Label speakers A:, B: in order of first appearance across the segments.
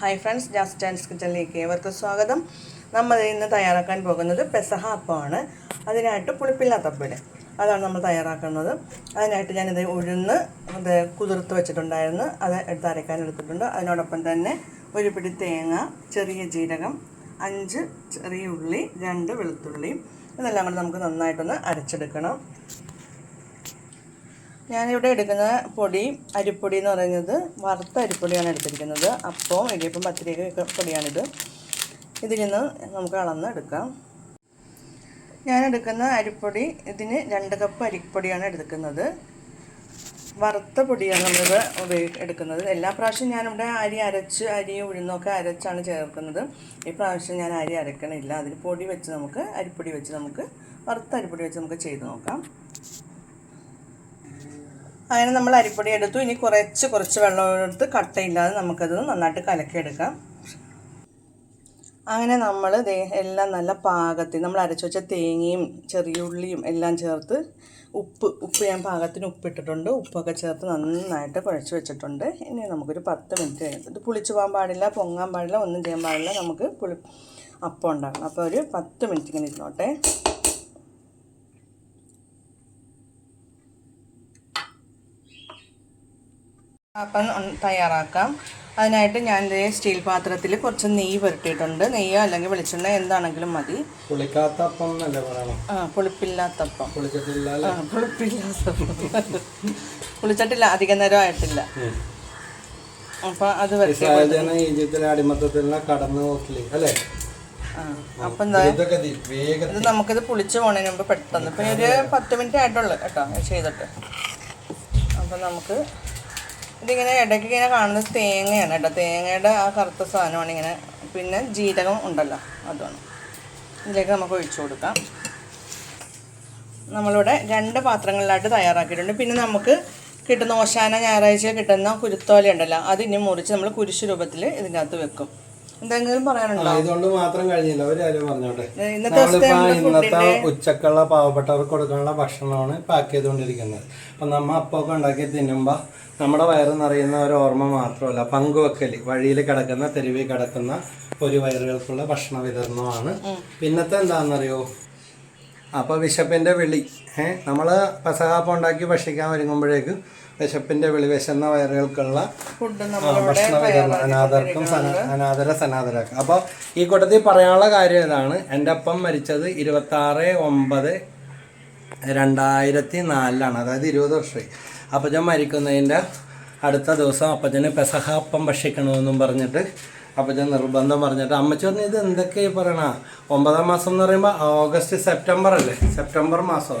A: Hi friends just and കിച്ചണിലേക്ക് ഏവർക്കും സ്വാഗതം. നമ്മൾ ഇന്ന് തയ്യാറാക്കാൻ പോകുന്നത് പെസഹ അപ്പമാണ് അതിനായിട്ട് പുളിപ്പില്ലാത്ത പുളിപ്പില്ലാത്തപ്പൽ അതാണ് നമ്മൾ തയ്യാറാക്കുന്നത്. അതിനായിട്ട് ഞാനിത് ഉഴുന്ന് അത് കുതിർത്ത് വെച്ചിട്ടുണ്ടായിരുന്നു. അത് എടുത്ത് അരയ്ക്കാൻ എടുത്തിട്ടുണ്ട്. അതിനോടൊപ്പം തന്നെ ഒരു പിടി തേങ്ങ ചെറിയ ജീരകം അഞ്ച് ചെറിയ ഉള്ളി രണ്ട് വെളുത്തുള്ളിയും ഇതെല്ലാം കൂടി നമുക്ക് നന്നായിട്ടൊന്ന് അരച്ചെടുക്കണം. ഞാനിവിടെ എടുക്കുന്ന പൊടി അരിപ്പൊടി എന്ന് പറയുന്നത് വറുത്ത അരിപ്പൊടിയാണ് എടുത്തിരിക്കുന്നത്. അപ്പവും ഇടിയപ്പം പത്തിരിയൊക്കെ പൊടിയാണിത്. ഇതിൽ നിന്ന് നമുക്ക് അളന്ന് എടുക്കാം. ഞാൻ എടുക്കുന്ന അരിപ്പൊടി ഇതിന് രണ്ട് കപ്പ് അരിപ്പൊടിയാണ് എടുക്കുന്നത്. വറുത്ത പൊടിയാണ് നമ്മളിത് ഉപയോഗി എടുക്കുന്നത്. എല്ലാ പ്രാവശ്യവും ഞാനിവിടെ അരി അരച്ച് അരി ഉഴുന്നൊക്കെ അരച്ചാണ് ചേർക്കുന്നത്. ഈ പ്രാവശ്യം ഞാൻ അരി അരക്കണില്ല. അതിൽ പൊടി വെച്ച് നമുക്ക് അരിപ്പൊടി വെച്ച് നമുക്ക് വറുത്ത അരിപ്പൊടി വെച്ച് നമുക്ക് ചെയ്ത് നോക്കാം. അങ്ങനെ നമ്മൾ അരിപ്പൊടി എടുത്തു. ഇനി കുറച്ച് കുറച്ച് വെള്ളം എടുത്ത് കട്ടയില്ലാതെ നമുക്കത് നന്നായിട്ട് കലക്കിയെടുക്കാം. അങ്ങനെ നമ്മൾ എല്ലാം നല്ല പാകത്തിൽ നമ്മൾ അരച്ചു വെച്ച തേങ്ങയും ചെറിയ ഉള്ളിയും എല്ലാം ചേർത്ത് ഉപ്പ് ഉപ്പ് ഞാൻ പാകത്തിന് ഉപ്പിട്ടിട്ടുണ്ട്. ഉപ്പൊക്കെ ചേർത്ത് നന്നായിട്ട് കുഴച്ച് വെച്ചിട്ടുണ്ട്. ഇനി നമുക്കൊരു പത്ത് മിനിറ്റ് കഴിഞ്ഞു ഇത് പുളിച്ച് പോകാൻ പാടില്ല പൊങ്ങാൻ പാടില്ല ഒന്നും ചെയ്യാൻ പാടില്ല. നമുക്ക് പുളി അപ്പം ഉണ്ടാക്കണം അപ്പോൾ ഒരു പത്ത് മിനിറ്റ് ഇങ്ങനെ ഇരുന്നോട്ടെ. അപ്പം തയ്യാറാക്കാം. അതിനായിട്ട് ഞാൻ സ്റ്റീൽ പാത്രത്തിൽ കുറച്ച് നെയ്യ് പുരട്ടിയിട്ടുണ്ട്. നെയ്യോ അല്ലെങ്കിൽ വെളിച്ചെണ്ണ എന്താണെങ്കിലും മതി.
B: പുളിക്കാത്ത അപ്പം
A: ആ പുളിപ്പില്ലാത്തപ്പം.
B: പുളിച്ചിട്ടില്ല
A: അധികം നേരം ആയിട്ടില്ല. അപ്പം അത് വരട്ടി
B: ഇസ്രായേൽ ഈജിപ്തിലെ അടിമത്തത്തിലുള്ള കടന്നു നോക്കില്ലേ? അല്ലേ?
A: അപ്പം എന്താ? ഇത് നമുക്കിത് പുളിച്ച് പോണതിന് മുമ്പ് പെട്ടെന്ന്. ഇപ്പൊ ഒരു പത്ത് മിനിറ്റ് ആയിട്ടുള്ളു കേട്ടോ ചെയ്തിട്ട്. അപ്പൊ നമുക്ക് ഇതിങ്ങനെ ഇടയ്ക്ക് ഇങ്ങനെ കാണുന്നത് തേങ്ങയാണ് കേട്ടോ. തേങ്ങയുടെ ആ കറുത്ത സാധനമാണ് ഇങ്ങനെ. പിന്നെ ജീരകം ഉണ്ടല്ലോ അതാണ് ഇതിലേക്ക് നമുക്ക് ഒഴിച്ചു കൊടുക്കാം. നമ്മളിവിടെ രണ്ട് പാത്രങ്ങളിലായിട്ട് തയ്യാറാക്കിയിട്ടുണ്ട്. പിന്നെ നമുക്ക് കിട്ടുന്ന ഓശാന ഞായറാഴ്ച കിട്ടുന്ന കുരുത്തോല ഉണ്ടല്ലോ അത് മുറിച്ച് നമ്മൾ കുരിശ് രൂപത്തിൽ ഇതിന്റെ അകത്ത് വെക്കും. എന്തെങ്കിലും പറയാനുണ്ടോ?
B: ഇതുകൊണ്ട് മാത്രം കഴിഞ്ഞില്ല. ഒരു കാര്യം പറഞ്ഞോട്ടെ.
A: ഇന്നത്തെ
B: ഉച്ചക്കുള്ള പാവപ്പെട്ടവർക്ക് കൊടുക്കാനുള്ള ഭക്ഷണമാണ് പാക്ക് ചെയ്തുകൊണ്ടിരിക്കുന്നത്. അപ്പൊ നമ്മ അപ്പൊക്കെ ഉണ്ടാക്കി തിന്നുമ്പോ നമ്മുടെ വയറ് നിറയുന്ന ഒരു ഓർമ്മ മാത്രമല്ല പങ്കുവെക്കൽ. വഴിയിൽ കിടക്കുന്ന തെരുവിൽ കിടക്കുന്ന ഒരു വയറുകൾക്കുള്ള ഭക്ഷണ വിതരണമാണ്. പിന്നത്തെ എന്താണെന്നറിയോ? അപ്പോൾ വിശപ്പിന്റെ വിളി. ഏഹ് നമ്മൾ പെസഹാപ്പം ഉണ്ടാക്കി ഭക്ഷിക്കാൻ ഒരുങ്ങുമ്പോഴേക്ക് വിശപ്പിന്റെ വിളി വിശന്ന വയറുകൾക്കുള്ള ഭക്ഷണ വിതരണം അനാഥർക്കും അനാഥര സനാഥരാക്കും അപ്പോൾ ഈ കൂട്ടത്തിൽ പറയാനുള്ള കാര്യം ഇതാണ്. എന്റെ അപ്പം മരിച്ചത് ഇരുപത്താറ് ഒമ്പത് രണ്ടായിരത്തി നാലിലാണ്. അതായത് ഇരുപത് വർഷമായി. ഞാൻ മരിക്കുന്നതിന്റെ അടുത്ത ദിവസം അപ്പച്ചന് പെസഹ അപ്പം ഭക്ഷിക്കണമെന്നും പറഞ്ഞിട്ട് അപ്പച്ചൻ നിർബന്ധം പറഞ്ഞിട്ട് അമ്മച്ചി പറഞ്ഞു ഇത് എന്തൊക്കെയാ പറയണ? ഒമ്പതാം മാസം എന്ന് പറയുമ്പോൾ ഓഗസ്റ്റ് സെപ്റ്റംബർ അല്ലേ? സെപ്റ്റംബർ മാസം.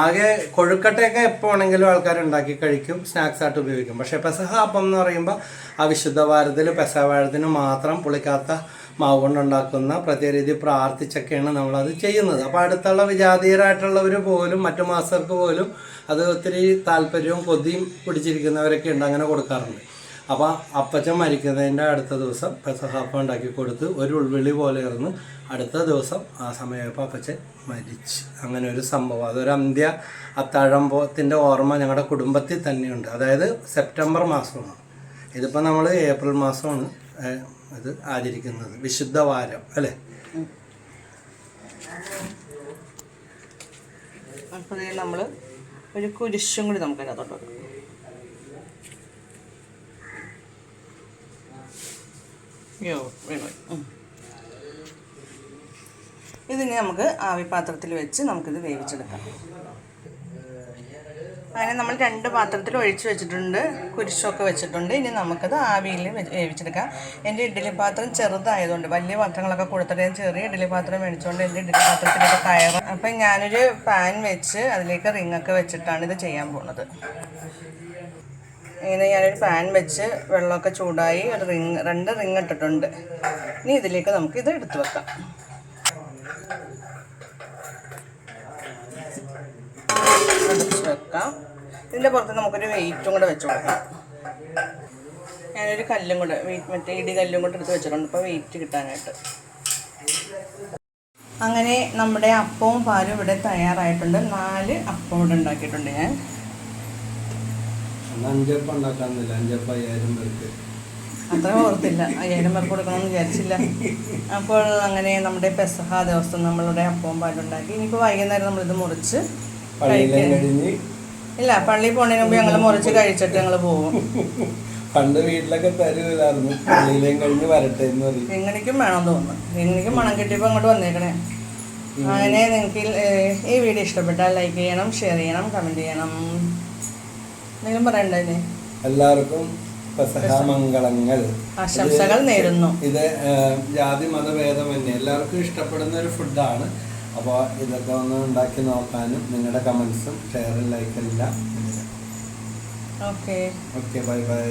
B: ആകെ കൊഴുക്കട്ടയൊക്കെ എപ്പോൾ വേണമെങ്കിലും ആൾക്കാർ ഉണ്ടാക്കി കഴിക്കും സ്നാക്സ് ആയിട്ട് ഉപയോഗിക്കും. പക്ഷേ പെസഹ അപ്പം എന്ന് പറയുമ്പോൾ ആ വിശുദ്ധ വാരത്തിൽ പെസവാഴത്തിന് മാത്രം പുളിക്കാത്ത മാവ് കൊണ്ടുണ്ടാക്കുന്ന പ്രത്യേക രീതി പ്രാർത്ഥിച്ചൊക്കെയാണ് നമ്മളത് ചെയ്യുന്നത്. അപ്പോൾ അടുത്തുള്ള വിജാതീയരായിട്ടുള്ളവർ പോലും മറ്റു മാസർക്ക് പോലും അത് ഒത്തിരി താല്പര്യവും കൊതിയും പിടിച്ചിരിക്കുന്നവരൊക്കെ ഉണ്ട് അങ്ങനെ കൊടുക്കാറുണ്ട്. അപ്പോൾ അപ്പച്ചൻ മരിക്കുന്നതിന്റെ അടുത്ത ദിവസം പെസഹാപ്പം ഉണ്ടാക്കി കൊടുത്ത് ഒരു ഉൾവിളി പോലെ ഇറന്ന് അടുത്ത ദിവസം ആ സമയമായപ്പോൾ അപ്പച്ചൻ മരിച്ചു. അങ്ങനെ ഒരു സംഭവം. അതൊരു അന്ത്യ അത്താഴമ്പത്തിന്റെ ഓർമ്മ ഞങ്ങളുടെ കുടുംബത്തിൽ തന്നെയുണ്ട്. അതായത് സെപ്റ്റംബർ മാസമാണ്. ഇതിപ്പോൾ നമ്മൾ ഏപ്രിൽ മാസമാണ് ഇത് ആചരിക്കുന്നത്. വിശുദ്ധ വാരം അല്ലേ?
A: നമ്മൾ ഒരു കുരിശും കൂടി നമുക്ക് അതിനകത്തോട്ട് വെക്കാം യോ വീണു പോയി. ഉം. ഇതിനെ നമുക്ക് ആവിപാത്രത്തിൽ വെച്ച് നമുക്കിത് വേവിച്ചെടുക്കാം അങ്ങനെ നമ്മൾ രണ്ട് പാത്രത്തിൽ ഒഴിച്ച് വെച്ചിട്ടുണ്ട് കുരിശൊക്കെ വെച്ചിട്ടുണ്ട് ഇനി നമുക്കത് ആവിയിൽ വേവിച്ചെടുക്കാം എന്റെ ഇഡ്ഡലി പാത്രം ചെറുതായതുകൊണ്ട് വലിയ പാത്രങ്ങളൊക്കെ കൊടുത്തിട്ട് ഞാൻ ചെറിയ ഇഡ്ഡലി പാത്രം മേടിച്ചുകൊണ്ട് എന്റെ ഇഡ്ഡലി പാത്രത്തിലൊക്കെ കയറും അപ്പം ഞാനൊരു പാൻ വെച്ച് അതിലേക്ക് റിങ്ങൊക്കെ വെച്ചിട്ടാണ് ഇത് ചെയ്യാൻ പോകുന്നത് ഇങ്ങനെ ഞാനൊരു പാൻ വെച്ച് വെള്ളമൊക്കെ ചൂടായി ഒരു റിങ് രണ്ട് റിങ് ഇട്ടിട്ടുണ്ട്. ഇനി ഇതിലേക്ക് നമുക്ക് ഇത് എടുത്തു വെക്കാം. വെക്കാം. ഇതിന്റെ പുറത്ത് നമുക്കൊരു വെയിറ്റും കൂടെ വെച്ച് കൊടുക്കാം. ഞാനൊരു കല്ലും കൂടെ വെയിറ്റ് മറ്റേ ഇടി കല്ലും കൂടെ എടുത്ത് വെച്ചിട്ടുണ്ട്. ഇപ്പോൾ വെയിറ്റ് കിട്ടാനായിട്ട്. അങ്ങനെ നമ്മുടെ അപ്പവും പാലും ഇവിടെ തയ്യാറായിട്ടുണ്ട്. നാല് അപ്പം ഇവിടെ ഉണ്ടാക്കിയിട്ടുണ്ട് ഞാൻ.
B: അന്ന് അഞ്ചപ്പം ഉണ്ടാക്കാന്നില്ല അഞ്ചപ്പം അയ്യായിരം പേർക്ക്.
A: അത്ര ഓർത്തില്ല. അയ്യായിരം പേർക്ക് കൊടുക്കണമെന്ന് വിചാരിച്ചില്ല. അപ്പോൾ അങ്ങനെ നമ്മുടെ പെസഹ ദിവസം നമ്മളുടെ അപ്പവും പാലുണ്ടാക്കി ഇനിയിപ്പോൾ വൈകുന്നേരം നമ്മളിത് മുറിച്ച് ഇല്ല പള്ളി പോണതിന് മുമ്പ് ഞങ്ങൾ മുറിച്ച് കഴിച്ചിട്ട് ഞങ്ങൾ പോകും
B: പണ്ട് വീട്ടിലൊക്കെ തരുമില്ലായിരുന്നു പള്ളിയിലേയും കഴിഞ്ഞ് വരട്ടെ എന്ന് പറയും.
A: എങ്ങനെയും വേണം തോന്നുന്നു. എങ്ങനെയും മണം കിട്ടിയപ്പോൾ അങ്ങോട്ട് വന്നേക്കണേ. അങ്ങനെ നിങ്ങൾക്ക് ഈ- ഈ വീഡിയോ ഇഷ്ടപ്പെട്ടാൽ ലൈക്ക് ചെയ്യണം ഷെയർ ചെയ്യണം കമന്റ് ചെയ്യണം. എന്തെങ്കിലും പറയണ്ടേ
B: എല്ലാവർക്കും മംഗളങ്ങൾ
A: ആശംസകൾ നേരുന്നു.
B: ഇത് ജാതി മതഭേദമന്യേ എല്ലാവർക്കും ഇഷ്ടപ്പെടുന്ന ഒരു ഫുഡാണ്. അപ്പോൾ ഇതൊക്കെ ഒന്ന് ഉണ്ടാക്കി നോക്കാനും നിങ്ങളുടെ കമൻസും ഷെയറും ലൈക്കും എല്ലാം.
A: ഓക്കെ.
B: Okay bye bye.